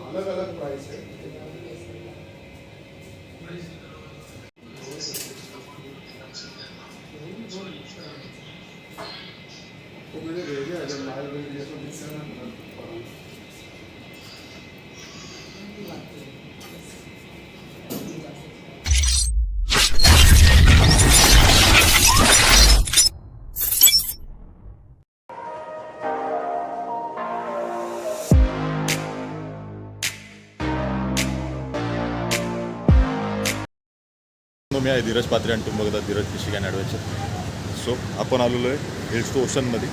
अलग अलग प्राइस है तो मैंने भेजा जब माल भेज दिया तो मिक्सर मी आहे धीरज पात्रे आणि तुम्ही बघता Dheeraj fishing and adventure so आपण आलेलो आहे हिल्स टू ओशनमध्ये.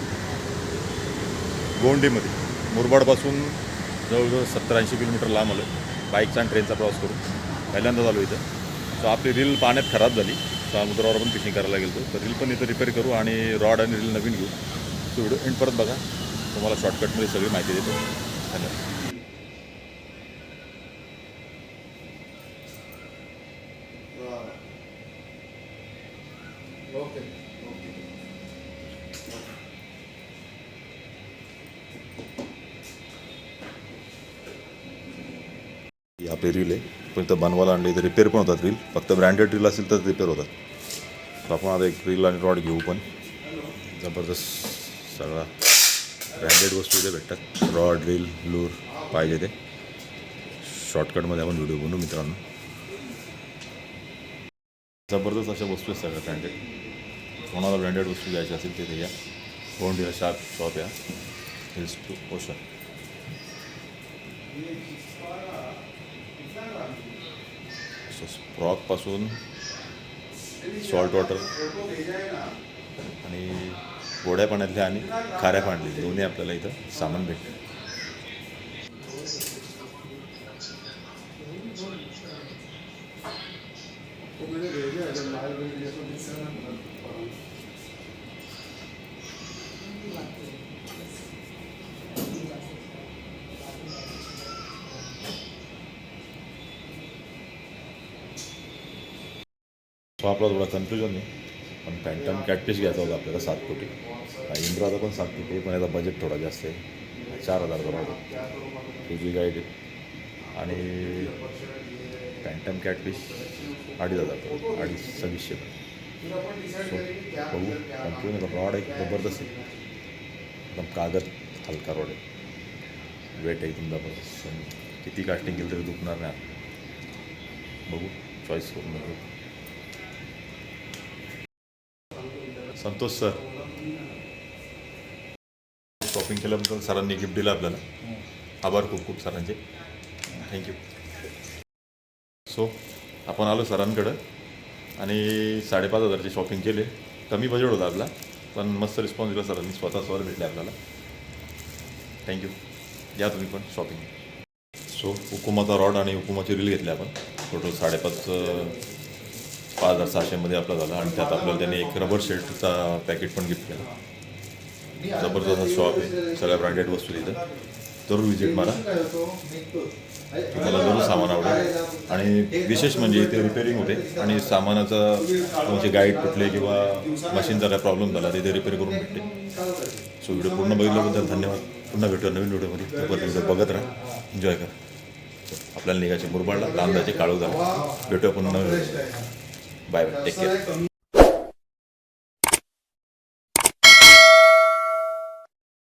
गोंडीमध्ये. मुरबाडपासून जवळजवळ सत्तर ऐंशी किलोमीटर लांब आलो बाईकचा आणि ट्रेनचा प्रवास करून. पहिल्यांदाच आलो इथं. सो आपली रील पाण्यात खराब झाली. समुद्रावर पण फिशिंग करायला गेलो तर रील पण इथं रिपेअर करू आणि रॉड आणि रील नवीन घेऊ. तो व्हिडिओ एंड परत बघा. तुम्हाला शॉर्टकटमध्ये सगळी माहिती देतो. धन्यवाद. ओके. ओके ही आपली रील आहे पण इथं बनवायला आणली तर रिपेअर पण होतात रील फक्त ब्रँडेड रील असेल तर रिपेअर होतात. तर आपण आता एक रील आणि रॉड घेऊ पण. जबरदस्त सगळा ब्रँडेड वस्तू इथे भेटतात. रॉड रील लूर पाहिजे ते. शॉर्टकटमध्ये आपण व्हिडिओ बनवू मित्रांनो. जबरदस्त अशा वस्तू आहेत सगळ्या ब्रँडेड कोणाला ब्रँडेड वस्तू घ्यायची असेल ते ते या शार्प शॉप या हिल्स टू ओशन फ्रॉकपासून सॉल्ट वॉटर आणि गोड्या पाण्यातल्या आणि खाऱ्या पाण्यातले. दोन्ही आपल्याला इथं सामान भेटतं. सो आपला थोडा कन्फ्युजन आहे. पण पॅन्टम कॅटफिश घ्यायचा होता आपल्याला सात कोटी. आणि इंद्राचा पण सात कोटी पण याचा बजेट थोडा जास्त आहे. चार हजार बरोबर तुझी गाईड आणि पॅन्टम कॅटफिश अडीच हजार अडीच सव्वीसशे सो बघू कन्फ्युजन रॉड एक जबरदस्त आहे एकदम कागद हलका रॉड आहे वेट आहे एकदम जबरदस्त किती कास्टिंग केलं तरी दुखणार नाही बघू चॉईस करून बघू संतोष सर. शॉपिंग केल्याबद्दल सरांनी गिफ्ट दिलं आपल्याला. आभार खूप खूप सरांचे. थँक्यू सो आपण आलो सरांकडं. आणि साडेपाच हजारचे शॉपिंग केले. कमी बजेट होता आपला पण मस्त रिस्पॉन्स दिला सरांनी. स्वतः स्वर भेटले आपल्याला. थँक्यू या तुम्ही पण शॉपिंग सो हुकुमाचा रॉड आणि हुकुमाची रील घेतली आपण. टोटल साडेपाच पाच हजार सहाशेमध्ये आपला झाला. आणि त्यात आपल्याला त्यांनी एक रबर शेटचा पॅकेट पण गिफ्ट केला. जबरदस्त शॉप आहे. सगळ्या ब्रँडेड वस्तू तिथं. जरूर व्हिजिट मारा. तुम्हाला जरूर सामान आवडेल. आणि विशेष म्हणजे इथे रिपेअरिंग होते. आणि सामानाचं तुमचे गाईड तुटले किंवा मशीनचा काय प्रॉब्लेम झाला तिथे रिपेअर करून भेटते. सो व्हिडिओ पूर्ण बघितल्याबद्दल धन्यवाद. पुन्हा भेटूया नवीन व्हिडिओमध्ये तोपर्यंत व्हिडिओ बघत राहा. एन्जॉय करा. आपल्याला निघायचे मुरबाडला लांब जायचे काळू झाला भेटूया पुन्हा नवीन बाय बाय टेक केअर